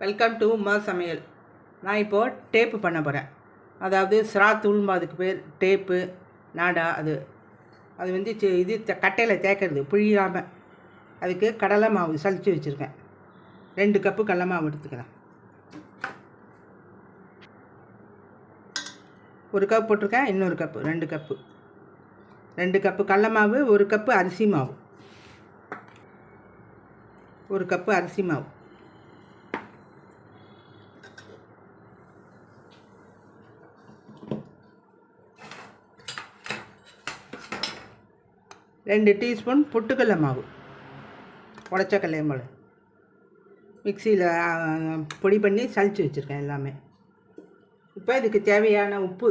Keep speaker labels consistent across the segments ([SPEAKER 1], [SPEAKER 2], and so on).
[SPEAKER 1] Welcome to Uma சமையல். நான் இப்போது டேப்பு பண்ண போகிறேன் அதாவது ஸ்ராத்தூள்மா அதுக்கு பேர் டேப்பு நாடா அது. அது வந்து இது கட்டையில் தேய்க்கிறது புழியாமல் அதுக்கு கடலை மாவு சலித்து வச்சுருக்கேன். ரெண்டு கப்பு கடலை மாவு எடுத்துக்கிறேன் ஒரு கப் போட்டிருக்கேன் இன்னொரு கப்பு ரெண்டு கப்பு ரெண்டு கப்பு கடலை மாவு ஒரு கப்பு அரிசி மாவு. ஒரு கப்பு அரிசி மாவு. ரெண்டு டீஸ்பூன் பொட்டுக்கடலை மாவு. உடச்ச கடலை மாவு மிக்சியில் பொடி பண்ணி சளிச்சு வச்சுருக்கேன் எல்லாமே. இப்போ இதுக்கு தேவையான உப்பு.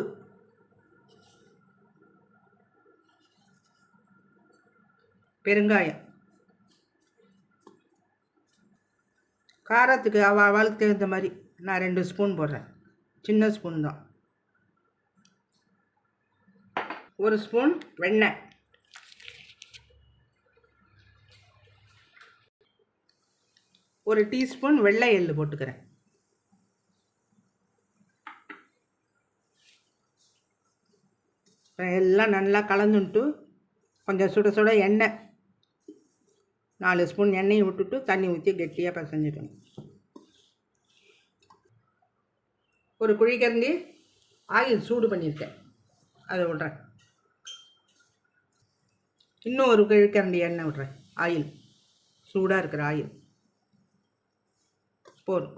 [SPEAKER 1] பெருங்காயம். காரத்துக்கு அவ அவளுக்கு தகுந்த மாதிரி நான் ரெண்டு ஸ்பூன் போடுறேன். சின்ன ஸ்பூன் தான். ஒரு ஸ்பூன் வெண்ணெய். ஒரு டீஸ்பூன் வெள்ளை எள்ளு போட்டுக்கிறேன். எல்லாம் நல்லா கலந்துன்ட்டு கொஞ்சம் சுட சுட எண்ணெய் நாலு ஸ்பூன் எண்ணெயை விட்டுட்டு தண்ணி ஊற்றி கெட்டியாக பசஞ்சிடணும். ஒரு குழிக்கரண்டி ஆயில் சூடு பண்ணியிருக்கேன். அதை விட்றேன். இன்னும் ஒரு குழிக்கரண்டி எண்ணெய் விட்றேன். ஆயில். சூடாக இருக்கிற ஆயில். போதும்.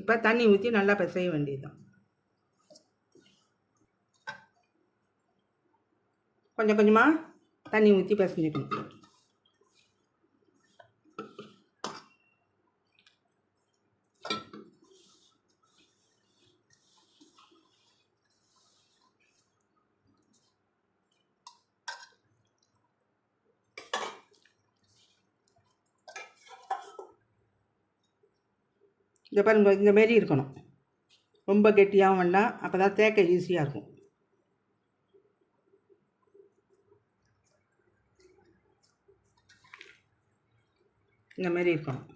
[SPEAKER 1] இப்போ தண்ணி ஊற்றி நல்லா பிசைய வேண்டியதுதான். கொஞ்சம் கொஞ்சமாக தண்ணி ஊற்றி பிசைஞ்சுக்கணும். இந்த பாருங்க இந்த மாரி இருக்கணும். ரொம்ப கெட்டியாகவும் வேண்டாம் அப்போ தான் தேக்க ஈஸியாக இருக்கும். இந்த மாரி இருக்கணும்.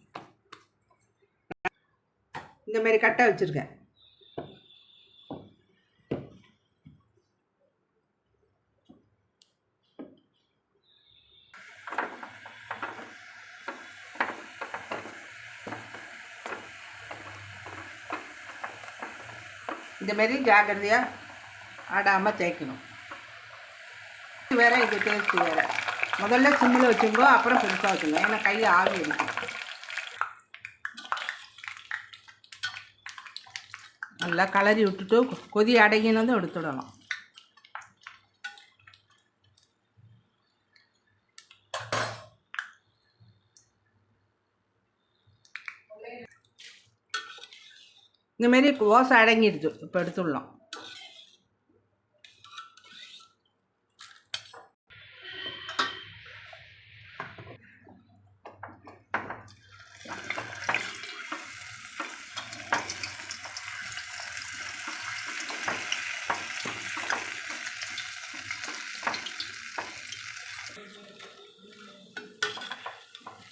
[SPEAKER 1] இந்தமாரி கட்டை வச்சுருக்கேன். இந்த ஜாக்கிரதையாக ஆடாமல் தேய்க்கணும். வேறு இது டேஸ்ட் வேறு. முதல்ல சிம்மில் வச்சுங்கோ அப்புறம் பெருசாக வச்சுங்க. ஏன்னா கை ஆவி அடிக்கும். நல்லா கலரி விட்டுட்டு கொதி அடங்கினதும் எடுத்துடலாம் இந்த மாரி ஓசை அடங்கிடுச்சு இப்போ எடுத்துடலாம்.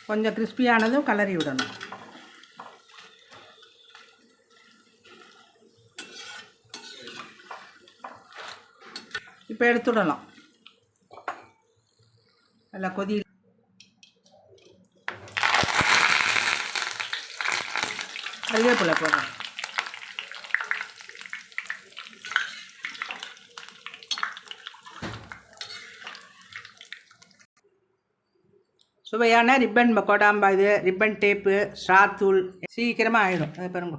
[SPEAKER 1] கொஞ்சம் கிறிஸ்பியானதும் கலரி விடணும். இப்போ எடுத்துடலாம். நல்லா கொதி கருவேப்பிலை போடுறோம் சுவையான ரிப்பன் கொடாம்பா இது ரிப்பன் டேப்பு ஸ்ட்ராத்தூள் சீக்கிரமாக ஆகிடும் அது பாருங்க.